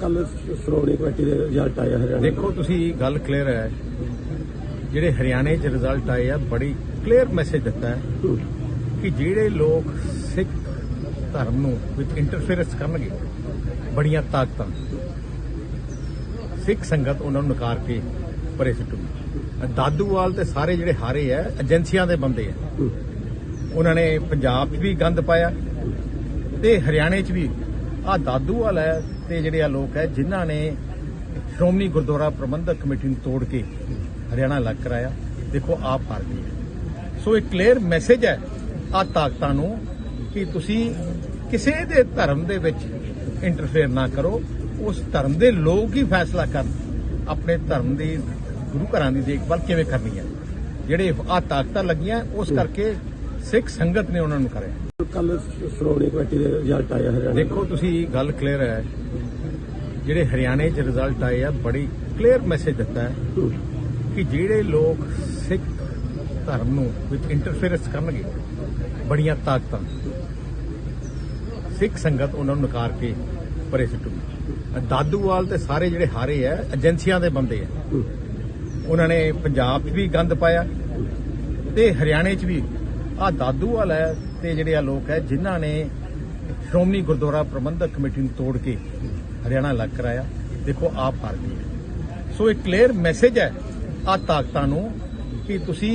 ਕੱਲ ਸ਼੍ਰੋਮਣੀ ਕਮੇਟੀ ਦੇ ਰਿਜ਼ਲਟ ਆਇਆ ਹਰਿਆਣਾ ਦੇਖੋ ਤੁਸੀਂ ਗੱਲ ਕਲੀਅਰ ਹੈ। ਜਿਹੜੇ ਹਰਿਆਣੇ 'ਚ ਰਿਜ਼ਲਟ ਆਏ ਆ ਬੜੀ ਕਲੀਅਰ ਮੈਸੇਜ ਦਿੱਤਾ ਹੈ। ਕਿ ਜਿਹੜੇ ਲੋਕ ਸਿੱਖ ਧਰਮ ਨੂੰ ਵਿੱਚ ਇੰਟਰਫੇਰੈਂਸ ਕਰਨਗੇ ਬੜੀਆਂ ਤਾਕਤਾਂ। ਸਿੱਖ ਸੰਗਤ ਉਹਨਾਂ ਨੂੰ ਨਕਾਰ ਕੇ ਪਰੇ ਸੁੱਟੂਗੀ। ਦਾਦੂਵਾਲ ਤੇ ਸਾਰੇ ਜਿਹੜੇ ਹਾਰੇ ਆ ਏਜੰਸੀਆਂ ਦੇ ਬੰਦੇ ਆ। ਉਹਨਾਂ ਨੇ ਪੰਜਾਬ 'ਚ ਵੀ ਗੰਦ ਪਾਇਆ ਤੇ ਹਰਿਆਣੇ 'ਚ ਵੀ। ਆ ਦਾਦੂਵਾਲ ਹੈ ਤੇ ਜਿਹੜੇ ਆ ਲੋਕ ਹੈ, ਜਿਨ੍ਹਾਂ ਨੇ ਸ਼੍ਰੋਮਣੀ ਗੁਰਦੁਆਰਾ ਪ੍ਰਬੰਧਕ ਕਮੇਟੀ ਨੂੰ ਤੋੜ ਕੇ ਹਰਿਆਣਾ ਅਲੱਗ ਕਰਾਇਆ। ਦੇਖੋ, ਆਪ ਹਾਰ ਹੈ। ਸੋ ਇੱਕ ਕਲੀਅਰ ਮੈਸੇਜ ਹੈ ਆ ਤਾਕਤਾਂ ਨੂੰ ਕਿ ਤੁਸੀਂ ਕਿਸੇ ਦੇ ਧਰਮ ਦੇ ਵਿੱਚ ਇੰਟਰਫੇਅਰ ਨਾ ਕਰੋ। ਉਸ ਧਰਮ ਦੇ ਲੋਕ ਹੀ ਫੈਸਲਾ ਕਰਨ। ਆਪਣੇ ਧਰਮ ਦੀ, ਗੁਰੂ ਘਰਾਂ ਦੀ ਦੇਖਭਾਲ ਕਿਵੇਂ ਕਰਨੀ ਹੈ। ਜਿਹੜੇ ਆ ਤਾਕਤਾਂ ਲੱਗੀਆਂ, ਉਸ ਕਰਕੇ ਸਿੱਖ ਸੰਗਤ ਨੇ ਉਹਨਾਂ ਨੂੰ ਕਰਿਆ। ਕੱਲ ਸ਼੍ਰੋਮਣੀ ਕਮੇਟੀ ਦੇ ਰਿਜ਼ਲਟ ਆਇਆ ਹਰਿਆਣਾ ਦੇਖੋ ਤੁਸੀਂ ਗੱਲ ਕਲੀਅਰ ਹੈ। ਜਿਹੜੇ ਹਰਿਆਣੇ 'ਚ ਰਿਜ਼ਲਟ ਆਏ ਆ ਬੜੀ ਕਲੀਅਰ ਮੈਸੇਜ ਦਿੱਤਾ ਹੈ। ਕਿ ਜਿਹੜੇ ਲੋਕ ਸਿੱਖ ਧਰਮ ਨੂੰ ਵਿੱਚ ਇੰਟਰਫੇਰੈਂਸ ਕਰਨਗੇ ਬੜੀਆਂ ਤਾਕਤਾਂ। ਸਿੱਖ ਸੰਗਤ ਉਹਨਾਂ ਨੂੰ ਨਕਾਰ ਕੇ ਪਰੇ ਸੁੱਟੂਗੀ। ਦਾਦੂਵਾਲ ਤੇ ਸਾਰੇ ਜਿਹੜੇ ਹਾਰੇ ਆ ਏਜੰਸੀਆਂ ਦੇ ਬੰਦੇ ਆ। ਉਹਨਾਂ ਨੇ ਪੰਜਾਬ 'ਚ ਵੀ ਗੰਦ ਪਾਇਆ ਤੇ ਹਰਿਆਣੇ 'ਚ ਵੀ। ਆ ਦਾਦੂਵਾਲ ਹੈ ਤੇ ਜਿਹੜੇ ਆ ਲੋਕ ਹੈ ਜਿਨ੍ਹਾਂ ਨੇ ਸ਼੍ਰੋਮਣੀ ਗੁਰਦੁਆਰਾ ਪ੍ਰਬੰਧਕ ਕਮੇਟੀ ਨੂੰ ਤੋੜ ਕੇ ਹਰਿਆਣਾ ਅਲੱਗ ਕਰਾਇਆ। ਦੇਖੋ ਆਪ ਹਾਰ ਹੈ ਸੋ ਇੱਕ ਕਲੀਅਰ ਮੈਸੇਜ ਹੈ ਆ ਤਾਕਤਾਂ ਨੂੰ ਕਿ ਤੁਸੀਂ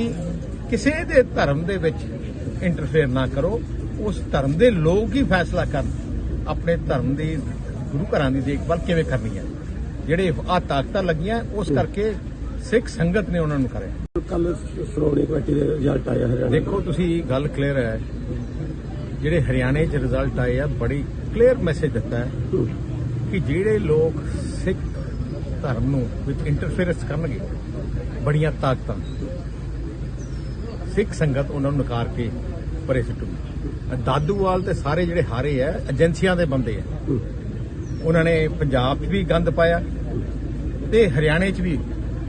ਕਿਸੇ ਦੇ ਧਰਮ ਦੇ ਵਿੱਚ ਇੰਟਰਫੇਅਰ ਨਾ ਕਰੋ। ਉਸ ਧਰਮ ਦੇ ਲੋਕ ਹੀ ਫੈਸਲਾ ਕਰਨ। ਆਪਣੇ ਧਰਮ ਦੀ ਗੁਰੂ ਘਰਾਂ ਦੀ ਦੇਖਭਾਲ ਕਿਵੇਂ ਕਰਨੀ ਹੈ। ਜਿਹੜੇ ਆ ਤਾਕਤਾਂ ਲੱਗੀਆਂ ਉਸ ਕਰਕੇ ਸਿੱਖ ਸੰਗਤ ਨੇ ਉਹਨਾਂ ਨੂੰ ਕਰਿਆ। ਕੱਲ ਸ਼੍ਰੋਮਣੀ ਕਮੇਟੀ ਦੇ ਰਿਜ਼ਲਟ ਆਇਆ ਹਰਿਆਣਾ ਦੇਖੋ ਤੁਸੀਂ ਗੱਲ ਕਲੀਅਰ ਹੈ। ਜਿਹੜੇ ਹਰਿਆਣੇ 'ਚ ਰਿਜ਼ਲਟ ਆਏ ਆ, ਬੜੀ ਕਲੀਅਰ ਮੈਸੇਜ ਦਿੱਤਾ ਹੈ ਕਿ ਜਿਹੜੇ ਲੋਕ ਸਿੱਖ ਧਰਮ ਨੂੰ ਵਿੱਚ ਇੰਟਰਫੇਰੈਂਸ ਕਰਨਗੇ, ਬੜੀਆਂ ਤਾਕਤਾਂ ਸਿੱਖ ਸੰਗਤ ਉਹਨਾਂ ਨੂੰ ਨਕਾਰ ਕੇ ਪਰੇ ਸੁੱਟੂਗੀ। ਦਾਦੂਵਾਲ ਤੇ ਸਾਰੇ ਜਿਹੜੇ ਹਾਰੇ ਆ, ਏਜੰਸੀਆਂ ਦੇ ਬੰਦੇ ਆ। ਹੂੰ। ਉਹਨਾਂ ਨੇ ਪੰਜਾਬ 'ਚ ਵੀ ਗੰਦ ਪਾਇਆ ਤੇ ਹਰਿਆਣੇ 'ਚ ਵੀ।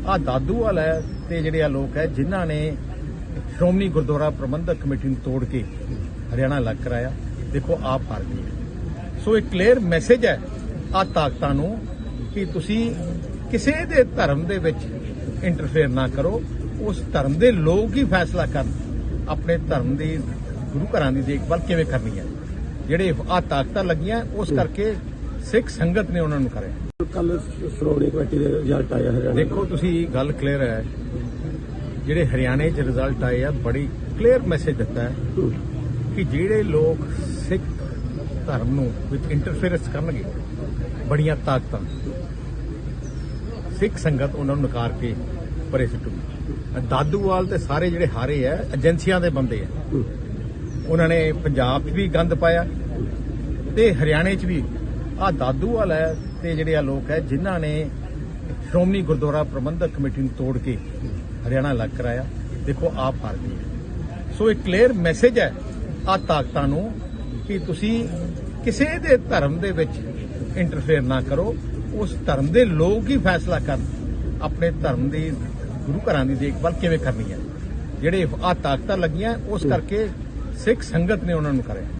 ਆ ਦਾਦੂਵਾਲ ਹੈ ਤੇ ਜਿਹੜੇ ਆ ਲੋਕ ਹੈ, ਜਿਨ੍ਹਾਂ ਨੇ ਸ਼੍ਰੋਮਣੀ ਗੁਰਦੁਆਰਾ ਪ੍ਰਬੰਧਕ ਕਮੇਟੀ ਨੂੰ ਤੋੜ ਕੇ ਹਰਿਆਣਾ ਅਲੱਗ ਕਰਾਇਆ ਦੇਖੋ ਆਪ ਹਾਰ ਹੈ। ਸੋ ਇੱਕ ਕਲੀਅਰ ਮੈਸੇਜ ਹੈ ਆ ਤਾਕਤਾਂ ਨੂੰ ਕਿ ਤੁਸੀਂ ਕਿਸੇ ਦੇ ਧਰਮ ਦੇ ਵਿੱਚ ਇੰਟਰਫੇਅਰ ਨਾ ਕਰੋ। ਉਸ ਧਰਮ ਦੇ ਲੋਕ ਹੀ ਫੈਸਲਾ ਕਰਨ। ਆਪਣੇ ਧਰਮ ਦੀ ਗੁਰੂ ਘਰਾਂ ਦੀ ਦੇਖਭਾਲ ਕਿਵੇਂ ਕਰਨੀ ਹੈ? ਜਿਹੜੇ ਆ ਤਾਕਤਾਂ ਲੱਗੀਆਂ ਉਸ ਕਰਕੇ ਸਿੱਖ ਸੰਗਤ ਨੇ ਉਹਨਾਂ ਨੂੰ ਕਰਿਆ। ਕੱਲ ਸ਼੍ਰੋਮਣੀ ਕਮੇਟੀ ਦੇ ਰਿਜ਼ਲਟ ਆਇਆ ਹਰਿਆਣਾ ਦੇਖੋ ਤੁਸੀਂ ਗੱਲ ਕਲੀਅਰ ਹੈ। ਜਿਹੜੇ ਹਰਿਆਣੇ 'ਚ ਰਿਜ਼ਲਟ ਆਏ ਆ ਬੜੀ ਕਲੀਅਰ ਮੈਸੇਜ ਦਿੱਤਾ ਹੂੰ। ਕਿ ਜਿਹੜੇ ਲੋਕ ਸਿੱਖ ਧਰਮ ਨੂੰ ਵਿੱਚ ਇੰਟਰਫੇਰੈਂਸ ਕਰਨਗੇ, ਬੜੀਆਂ ਤਾਕਤਾਂ। ਸਿੱਖ ਸੰਗਤ ਉਹਨਾਂ ਨੂੰ ਨਕਾਰ ਕੇ ਪਰੇ ਸੁੱਟੂਗੀ। ਦਾਦੂਵਾਲ ਤੇ ਸਾਰੇ ਜਿਹੜੇ ਹਾਰੇ ਆ, ਏਜੰਸੀਆਂ ਦੇ ਬੰਦੇ ਆ। ਹੂੰ। ਉਹਨਾਂ ਨੇ ਪੰਜਾਬ 'ਚ ਵੀ ਗੰਦ ਪਾਇਆ ਤੇ ਹਰਿਆਣੇ 'ਚ ਵੀ। ਆ ਦਾਦੂਵਾਲ ਹੈ ਤੇ ਜਿਹੜੇ ਆ ਲੋਕ ਹੈ, ਜਿਨ੍ਹਾਂ ਨੇ ਸ਼੍ਰੋਮਣੀ ਗੁਰਦੁਆਰਾ ਪ੍ਰਬੰਧਕ ਕਮੇਟੀ ਨੂੰ ਤੋੜ ਕੇ ਹਰਿਆਣਾ ਅਲੱਗ ਕਰਾਇਆ। ਦੇਖੋ, ਆਪ ਹਾਰ ਗਈ ਹੈ ਸੋ ਇੱਕ ਕਲੀਅਰ ਮੈਸੇਜ ਹੈ ਆ ਤਾਕਤਾਂ ਨੂੰ ਕਿ ਤੁਸੀਂ ਕਿਸੇ ਦੇ ਧਰਮ ਦੇ ਵਿੱਚ ਇੰਟਰਫੇਅਰ ਨਾ ਕਰੋ। ਉਸ ਧਰਮ ਦੇ ਲੋਕ ਹੀ ਫੈਸਲਾ ਕਰਨ। ਆਪਣੇ ਧਰਮ ਦੀ, ਗੁਰੂ ਘਰਾਂ ਦੀ ਦੇਖਭਾਲ ਕਿਵੇਂ ਕਰਨੀ ਹੈ। ਜਿਹੜੇ ਆ ਤਾਕਤਾਂ ਲੱਗੀਆਂ, ਉਸ ਕਰਕੇ ਸਿੱਖ ਸੰਗਤ ਨੇ ਉਹਨਾਂ ਨੂੰ ਕਰਿਆ।